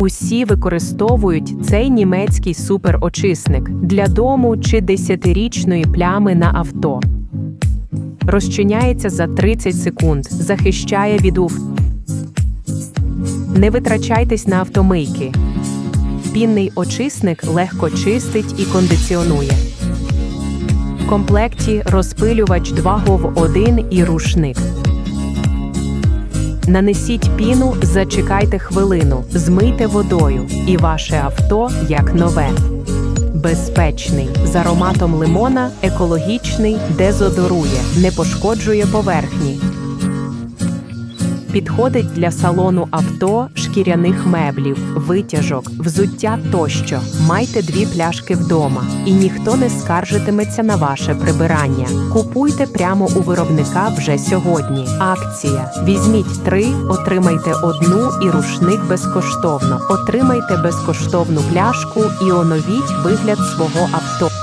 Усі використовують цей німецький суперочисник для дому чи десятирічної плями на авто. Розчиняється за 30 секунд, захищає від УФ. Не витрачайтесь на автомийки. Пінний очисник легко чистить і кондиціонує. В комплекті розпилювач 2 гов 1 і рушник. Нанесіть піну, зачекайте хвилину, змийте водою, і ваше авто як нове. Безпечний, з ароматом лимона, екологічний, дезодорує, не пошкоджує поверхні. Підходить для салону авто, шкіряних меблів, витяжок, взуття тощо. Майте дві пляшки вдома, і ніхто не скаржитиметься на ваше прибирання. Купуйте прямо у виробника вже сьогодні. Акція: візьміть три, отримайте одну і рушник безкоштовно. Отримайте безкоштовну пляшку і оновіть вигляд свого авто.